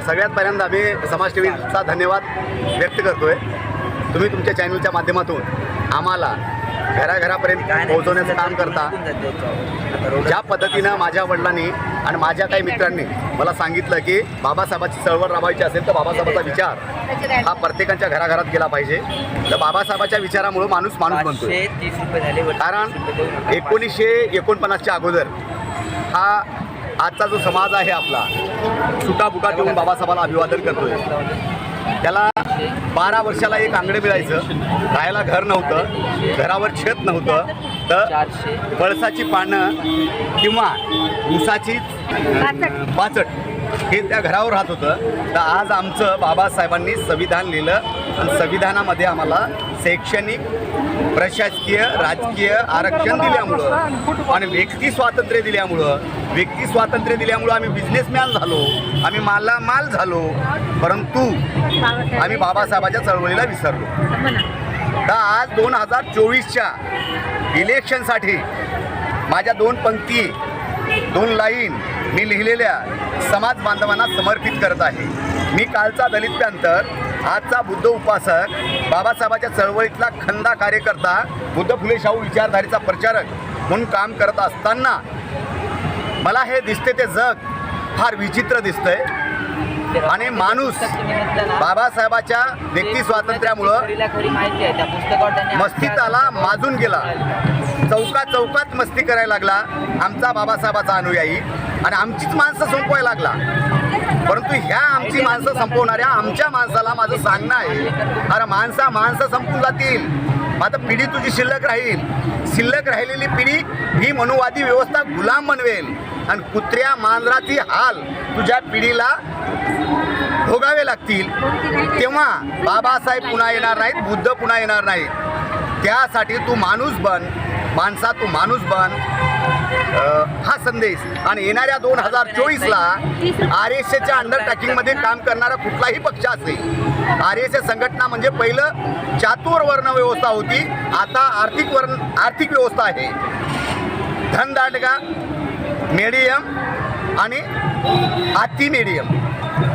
सगळ्यात पहिल्यांदा मी समाज टी व्हीचा धन्यवाद व्यक्त करतोय. तुम्ही तुमच्या चॅनलच्या माध्यमातून आम्हाला घराघरापर्यंत पोहोचवण्याचं काम करता. ज्या पद्धतीनं माझ्या वडिलांनी आणि माझ्या काही मित्रांनी मला सांगितलं की बाबासाहेबाची चळवळ राबवायची असेल तर बाबासाहेबाचा विचार हा प्रत्येकाच्या घराघरात गेला पाहिजे. तर बाबासाहेबाच्या विचारामुळे माणूस माणूस वरती कारण. एकोणीसशे एकोणपन्नासच्या अगोदर हा आजचा जो समाज आहे आपला सुटाबुटा देऊन बाबासाहेबाला अभिवादन करतोय. त्याला बारा वर्षाला एक आंगडे मिळायचं. राहायला घर नव्हतं घरावर छत नव्हतं तर पळसाची पानं किंवा ऊसाची पाचट हे त्या घरावर राहत होतं. तर आज आमचं बाबासाहेबांनी संविधान लिहिलं आणि संविधानामध्ये आम्हाला शैक्षणिक प्रशासकीय राजकीय आरक्षण दिल्यामुळं आणि व्यक्ती स्वातंत्र्य दिल्यामुळं व्यक्ती स्वातंत्र्य दिल्यामुळं आम्ही बिझनेसमॅन झालो आम्ही माला माल झालो परंतु आम्ही बाबासाहेबाच्या चळवळीला विसरलो. तर आज दोन हजार चोवीसच्या इलेक्शनसाठी माझ्या दोन पंक्ती दोन लाईन मी लिहिलेल्या समाज बांधवांना समर्पित करत आहे. मी कालचा दलित प्रांतर आजचा बुद्ध उपासक बाबासाहेबाच्या चळवळीतला खंदा कार्यकर्ता बुद्ध फुले शाहू विचारधारेचा प्रचारक म्हणून काम करत असताना मला हे दिसते ते जग फार विचित्र दिसतंय. आणि माणूस बाबासाहेबाच्या व्यक्ती स्वातंत्र्यामुळं मस्तिताला माजून गेला. चौकात चौकात मस्ती करायला लागला. आमचा बाबासाहेबाचा अनुयायी. आणि आमचीच माणसं संपवायला लागला. परंतु ह्या आमची माणसं संपवणाऱ्या आमच्या माणसाला माझं सांगणं आहे अरे माणसा माणसं संपून जातील. आता पिढी तुझी शिल्लक राहील. शिल्लक राहिलेली पिढी ही मनुवादी व्यवस्था गुलाम बनवेल. आणि कुत्र्या मांजराची हाल तुझ्या पिढीला भोगावे लागतील. तेव्हा बाबासाहेब पुन्हा येणार नाहीत बुद्ध पुन्हा येणार नाहीत. त्यासाठी तू माणूस बन. माणसा तू माणूस बन. हा संदेश. आणि येणाऱ्या दोन हजार चोवीसला आर एस एच्या अंडरटॅकिंगमध्ये काम करणारा कुठलाही पक्ष असेल आर एस एस संघटना म्हणजे पहिलं चातुर वर्ण व्यवस्था होती. आता आर्थिक वर्ण आर्थिक व्यवस्था आहे. धनदांडगा मीडियम आणि अति मीडियम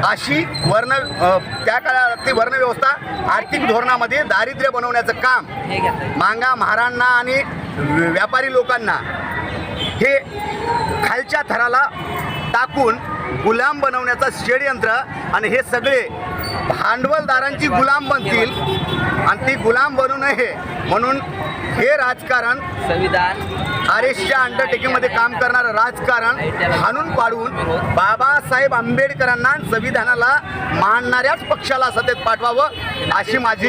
अशी वर्ण त्या काळातली वर्णव्यवस्था आर्थिक धोरणामध्ये दारिद्र्य बनवण्याचं काम मांगा महारांना आणि व्यापारी लोकांना हे खालच्या थराला टाकून गुलाम बनवण्याचं षडयंत्र आणि हे सगळे भांडवलदारांची गुलाम बनतील आणि ती गुलाम बनू नये म्हणून हे राजकारण संविधान आर एसच्या अंडरटेकिंगमध्ये काम करणारं राजकारण हाणून पाडून बाबासाहेब आंबेडकरांना संविधानाला मानणाऱ्याच पक्षाला सत्तेत पाठवावं अशी माझी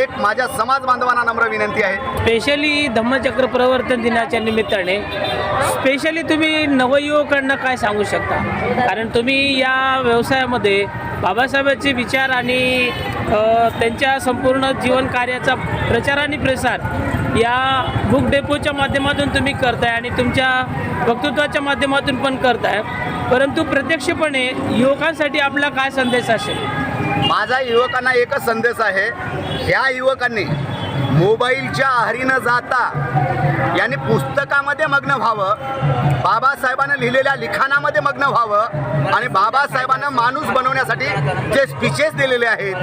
एक माझ्या समाज बांधवांना नम्र विनंती आहे. स्पेशली धम्मचक्र प्रवर्तन दिनाच्या निमित्ताने स्पेशली तुम्ही नवयुवकांना काय सांगू शकता? कारण तुम्ही या व्यवसायामध्ये बाबासाहेबांचे विचार आणि त्यांच्या संपूर्ण जीवन कार्याचा प्रचार आणि प्रसार या बुक डेपोच्या माध्यमातून तुम्ही करताय आणि तुमच्या वक्तृत्वाच्या माध्यमातून पण करताय. परंतु प्रत्यक्षपणे युवकांसाठी आपला काय संदेश असेल? माझा युवकांना एकच संदेश आहे. ह्या युवकांनी मोबाईलच्या आहारी न जाता यांनी पुस्तकामध्ये मग्न व्हावं बाबासाहेबांना लिहिलेल्या लिखाणामध्ये मग्न व्हावं आणि बाबासाहेबांना माणूस बनवण्यासाठी जे स्पीचेस दिलेले आहेत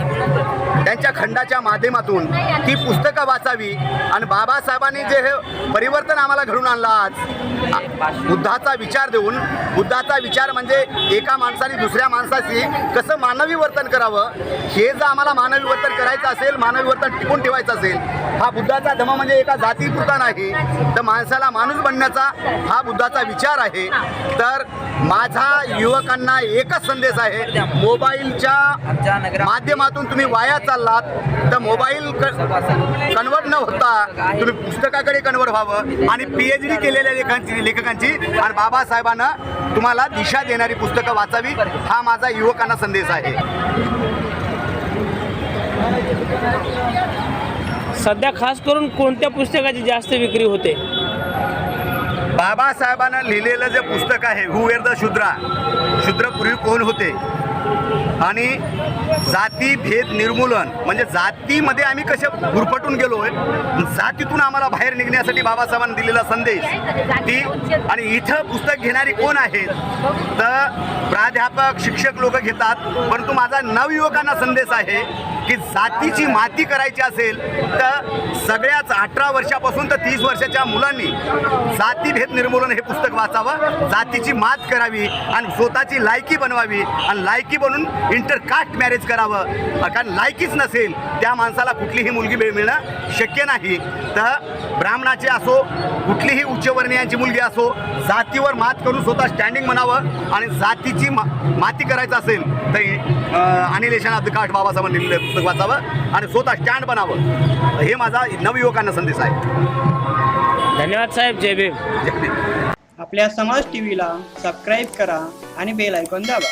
त्यांच्या खंडाच्या माध्यमातून ती पुस्तकं वाचावी आणि बाबासाहेबांनी जे हे परिवर्तन आम्हाला घडून आणलं आज बुद्धाचा विचार देऊन बुद्धाचा विचार म्हणजे एका माणसाने दुसऱ्या माणसाशी कसं मानवी वर्तन करावं हे जर आम्हाला मानवी वर्तन करायचं असेल मानवी वर्तन टिकून ठेवायचं असेल हा बुद्धाचा धर्म म्हणजे एका जातीपुरता नाही. तर माणसाला माणूस बनण्याचा हा बुद्धाचा विचार आहे. तर माझा युवकांना एकच संदेश आहे. मोबाईलच्या माध्यमातून तुम्ही वाया चाललात तर मोबाईल कन्वर्ट न होता तुम्ही पुस्तकाकडे कन्वर्ट व्हावं. आणि पी एच डी केलेल्या लेखांची लेखकांची आणि बाबासाहेबांना तुम्हाला दिशा देणारी पुस्तकं वाचावी हा माझा युवकांना संदेश आहे. सध्या खास करून कोणत्या पुस्तकाची जास्त विक्री होते? बाबासाहेबांना लिहिलेलं जे पुस्तक आहे हु वेर द शूद्रा शूद्रपूर्वी कोण होते? आणि जाती भेद निर्मूलन म्हणजे जातीमध्ये आम्ही कसे गुरफटून आहे जातीतून आम्हाला बाहेर निघण्यासाठी बाबासाहेबांनी दिलेला संदेश ती आणि इथं पुस्तक घेणारी कोण आहेत? तर प्राध्यापक शिक्षक लोक घेतात परंतु माझा नवयुवकांना संदेश आहे की जातीची माती करायची असेल तर सगळ्याच अठरा वर्षापासून तर तीस वर्षाच्या मुलांनी जातीभेद निर्मूलन हे पुस्तक वाचावं जातीची मात करावी आणि स्वतःची लायकी बनवावी आणि लायकी बनून इंटरकास्ट मॅरेज करावं. कारण लायकीच नसेल त्या माणसाला कुठलीही मुलगी मिळणं शक्य नाही. तर ब्राह्मणाचे असो कुठलीही उच्चवर्णीयांची मुलगी असो जातीवर मात करून स्वतः स्टँडिंग म्हणावं आणि जातीची मा माती करायचं असेल तर अनिलेशन अब्दकाठ बाबासाहेबांनी लिहिलं पुस्तक वाचावं आणि स्वतः स्टँड बनावं. हे माझा नवयुवकांना संदेश आहे. धन्यवाद साहेब जय भीम. आपल्या समाज टी व्हीला सबस्क्राईब करा आणि बेल आयकॉन दाबा.